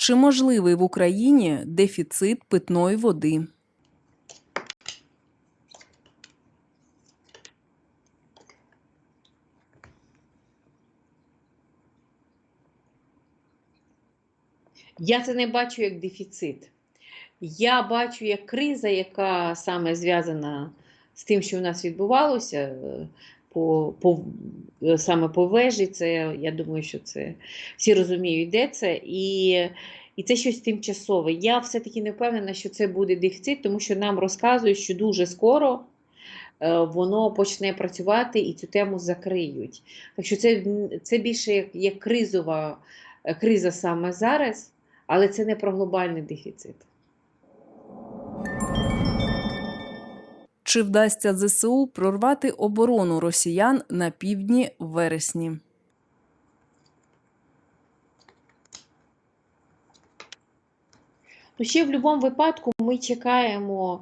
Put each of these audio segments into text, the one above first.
Чи можливий в Україні дефіцит питної води? Я це не бачу як дефіцит. Я бачу як криза, яка саме зв'язана з тим, що у нас відбувалося е, по, по, е, саме по вежі. Це, я думаю, що це всі розуміють, де це. І, і це щось тимчасове. Я все-таки не впевнена, що це буде дефіцит, тому що нам розказують, що дуже скоро. е, Воно почне працювати і цю тему закриють. Так що це, це більше як, як кризова е, криза саме зараз, але це не про глобальний дефіцит. Чи вдасться ЗСУ прорвати оборону росіян на півдні вересні? Ну, ще в будь-якому випадку ми чекаємо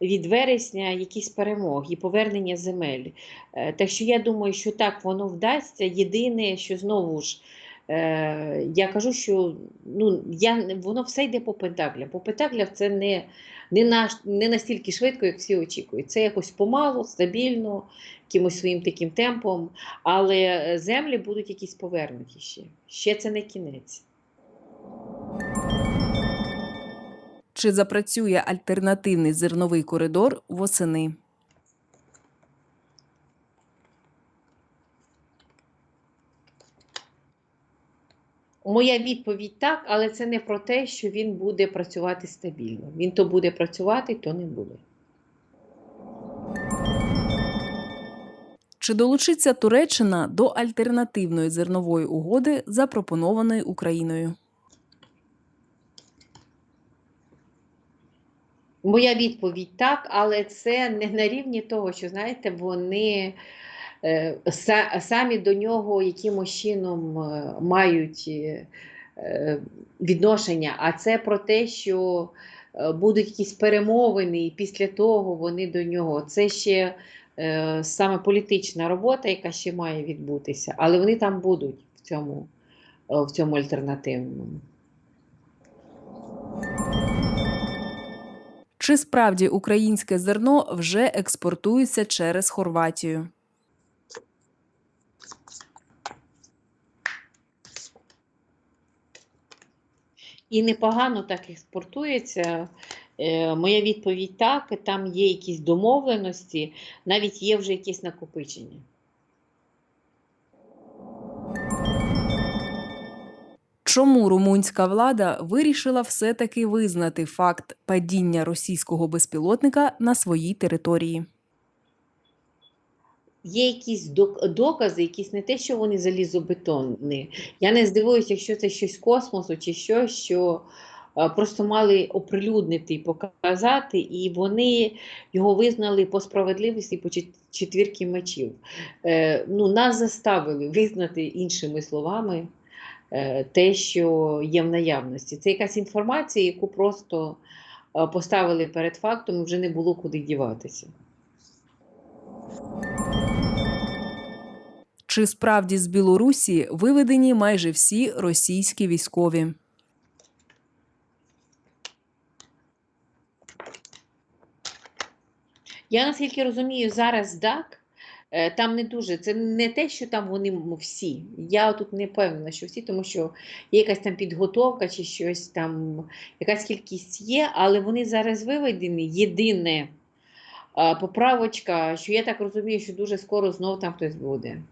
від вересня якісь перемог і повернення земель. Е, Так що я думаю, що так воно вдасться. Єдине, що знову ж е, я кажу, що ну, я, воно все йде по пентаклям. По пентаклям це не, не, наш, не настільки швидко, як всі очікують. Це якось помалу, стабільно, якимось своїм таким темпом, але е, землі будуть якісь повернуті ще. Ще це не кінець. Чи запрацює альтернативний зерновий коридор восени? Моя відповідь так, але це не про те, що він буде працювати стабільно. Він то буде працювати, то не буде. Чи долучиться Туреччина до альтернативної зернової угоди, запропонованої Україною? Моя відповідь так, але це не на рівні того, що знаєте, вони е, самі до нього якимось чином е, мають е, відношення. А це про те, що будуть якісь перемовини, і після того вони до нього. Це ще саме політична робота, яка ще має відбутися, але вони там будуть в цьому, в цьому альтернативному. Чи справді українське зерно вже експортується через Хорватію? І непогано так експортується. Е, Моя відповідь так, там є якісь домовленості, навіть є вже якісь накопичення. Чому румунська влада вирішила все-таки визнати факт падіння російського безпілотника на своїй території? Є якісь докази, якісь не те, що вони залізобетонні. Я не здивуюся, якщо це щось космосу чи щось, що е, просто мали оприлюднити і показати, і вони його визнали по справедливості по четвірки мечів. Е, ну, нас заставили визнати іншими словами те, що є в наявності. Це якась інформація, яку просто е, поставили перед фактом, і вже не було куди діватися. Чи справді з Білорусі виведені майже всі російські військові? Я наскільки розумію, зараз ДАК е, там не дуже. Це не те, що там вони всі. Я тут не певна, що всі, тому що є якась там підготовка чи щось там, якась кількість є, але вони зараз виведені. Єдине е, поправочка, що я так розумію, що дуже скоро знов там хтось буде.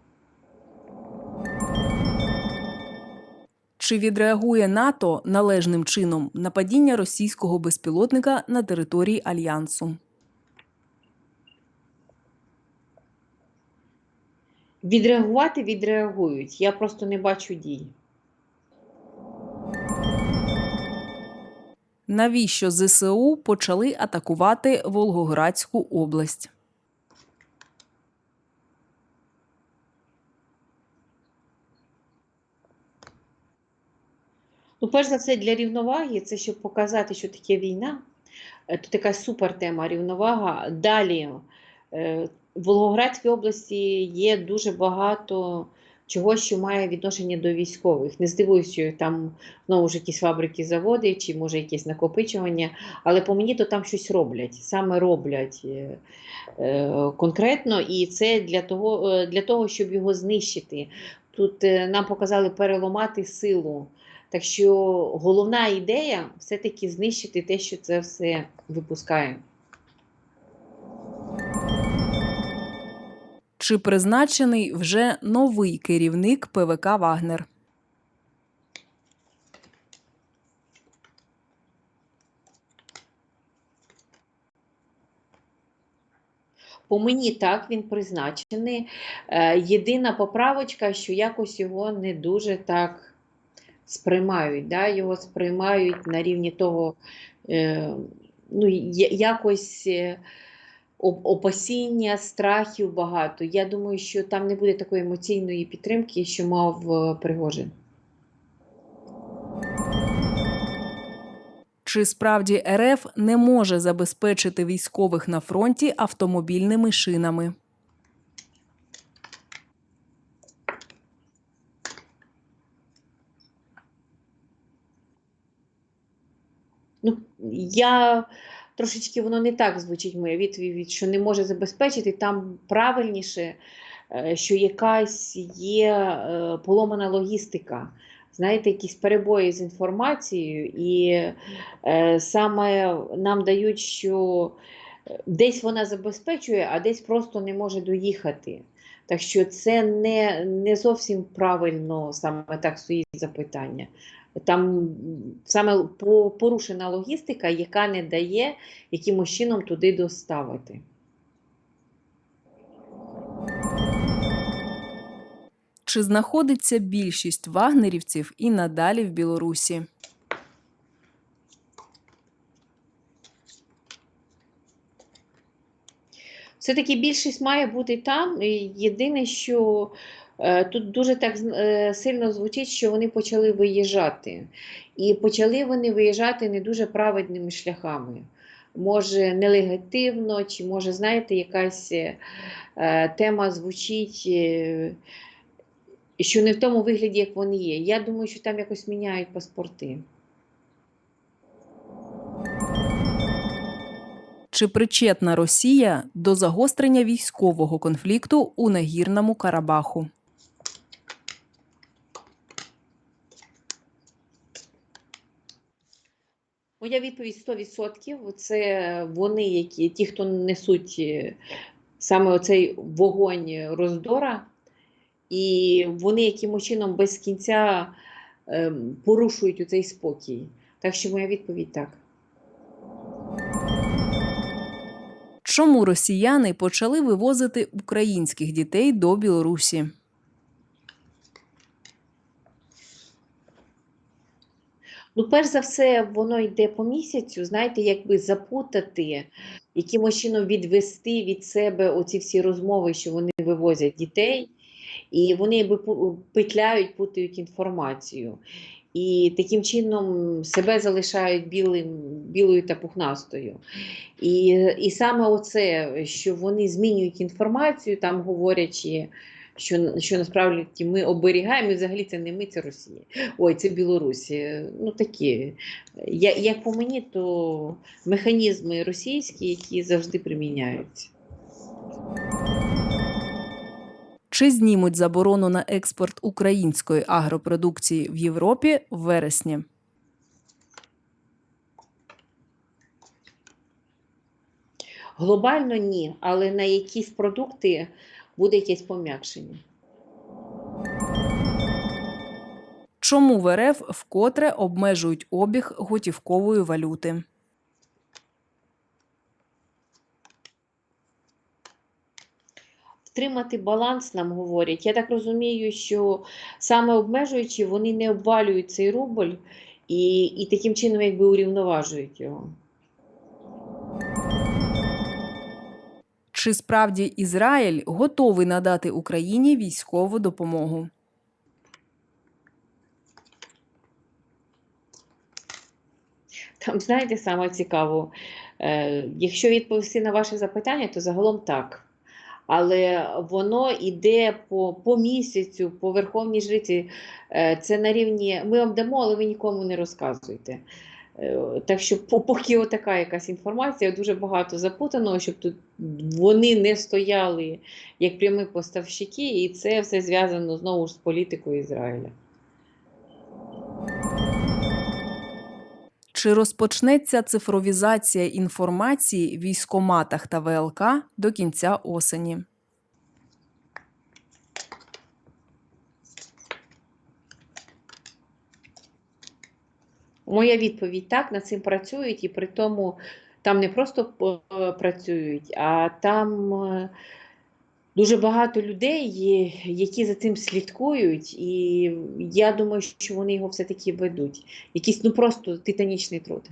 Чи відреагує НАТО належним чином на падіння російського безпілотника на території альянсу? Відреагувати відреагують. Я просто не бачу дій. Навіщо ЗСУ почали атакувати Волгоградську область? Ну, перш за все, для рівноваги, це щоб показати, що таке війна. Е, Тут така супер тема рівновага. Далі е, в Волгоградській області є дуже багато чогось, що має відношення до військових. Не здивуюсь, що там знову ж якісь фабрики, заводи, чи може якесь накопичування, але по мені то там щось роблять, саме роблять е, е, конкретно, і це для того, е, для того, щоб його знищити. Тут нам показали переламати силу. Так що головна ідея все-таки знищити те, що це все випускає. Чи призначений вже новий керівник ПВК Вагнер? По мені так він призначений. Е, Єдина поправочка, що якось його не дуже так сприймають. Да? Його сприймають на рівні того, е, ну, якось е, опасіння, страхів багато. Я думаю, що там не буде такої емоційної підтримки, що мав е, Пригожин. Чи справді РФ не може забезпечити військових на фронті автомобільними шинами? Ну, я трошечки воно не так звучить моя відповідь, що не може забезпечити. Там правильніше, е, що якась є е, поломана логістика. Знаєте, якісь перебої з інформацією, і е, саме нам дають, що е, десь вона забезпечує, а десь просто не може доїхати. Так що це не, не зовсім правильно саме так стоїть запитання. Там саме порушена логістика, яка не дає якимось чином туди доставити. Чи знаходиться більшість вагнерівців і надалі в Білорусі? Все-таки більшість має бути там. Єдине, що тут дуже так е, сильно звучить, що вони почали виїжджати. І почали вони виїжджати не дуже праведними шляхами. Може, нелегативно, чи може, знаєте, якась е, тема звучить, е, що не в тому вигляді, як вони є. Я думаю, що там якось міняють паспорти. Чи причетна Росія до загострення військового конфлікту у нагірному Карабаху? Моя відповідь 100%. Це вони, які, ті, хто несуть е, саме оцей вогонь роздора, і вони якимось чином без кінця ем, порушують оцей спокій. Так що моя відповідь так. Чому росіяни почали вивозити українських дітей до Білорусі? Ну, перш за все, воно йде по місяцю, знаєте, якби запутати, якимось чином відвести від себе оці всі розмови, що вони вивозять дітей, і вони якби петляють, путають інформацію. І таким чином себе залишають білим, білою та пухнастою. І, і саме оце, що вони змінюють інформацію, там говорячи, що, що насправді ми оберігаємо, і взагалі це не ми, це Росія. Ой, це Білорусі. Ну такі. Я, як по мені, то механізми російські, які завжди приміняються. Чи знімуть заборону на експорт української агропродукції в Європі в вересні? Глобально ні, але на якісь продукти буде якесь пом'якшення. Чому в РФ вкотре обмежують обіг готівкової валюти? Втримати баланс нам говорять. Я так розумію, що саме обмежуючи, вони не обвалюють цей рубль і, і таким чином якби урівноважують його. Чи справді Ізраїль готовий надати Україні військову допомогу? Там, знаєте, саме цікаво, е, якщо відповісти на ваше запитання, то загалом так. Але воно йде по, по місяцю, по Верховній Жриці. Е, Це на рівні. Ми вам дамо, але ви нікому не розказуєте. Е, Так що, поки отака якась інформація, дуже багато запутаного, щоб тут вони не стояли як прямі поставщики, і це все зв'язано знову ж з політикою Ізраїля. Чи розпочнеться цифровізація інформації в військоматах та ВЛК до кінця осені? Моя відповідь так, над цим працюють, і при тому там не просто е, працюють, а там е, дуже багато людей, є, які за цим слідкують, і я думаю, що вони його все-таки ведуть. Якийсь ну просто титанічний труд.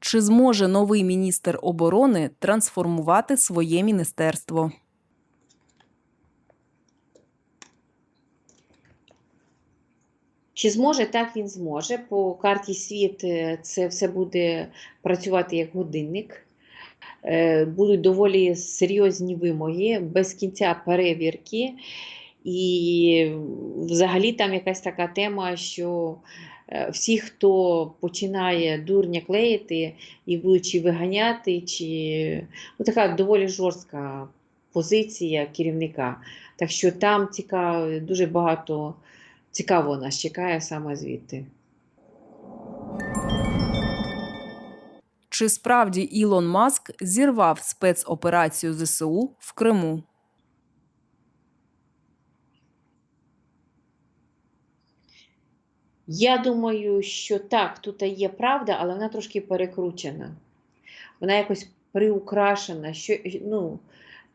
Чи зможе новий міністр оборони трансформувати своє міністерство? Чи зможе? Так він зможе. По карті світ е, це все буде працювати як годинник. Е, Будуть доволі серйозні вимоги, без кінця перевірки. І взагалі там якась така тема, що е, всі, хто починає дурня клеїти і будуть чи виганяти, чи ну, така доволі жорстка позиція керівника. Так що там цікаво, дуже багато цікавого нас чекає саме звідти. Чи справді Ілон Маск зірвав спецоперацію ЗСУ в Криму? Я думаю, що так, тут є правда, але вона трошки перекручена. Вона якось приукрашена. Що, ну,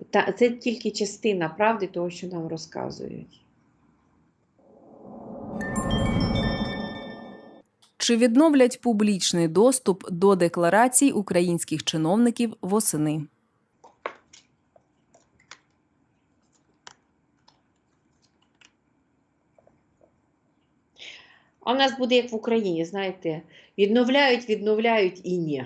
та, це тільки частина правди того, що нам розказують. Чи відновлять публічний доступ до декларацій українських чиновників восени? А в нас буде як в Україні, знаєте, відновляють, відновляють і ні.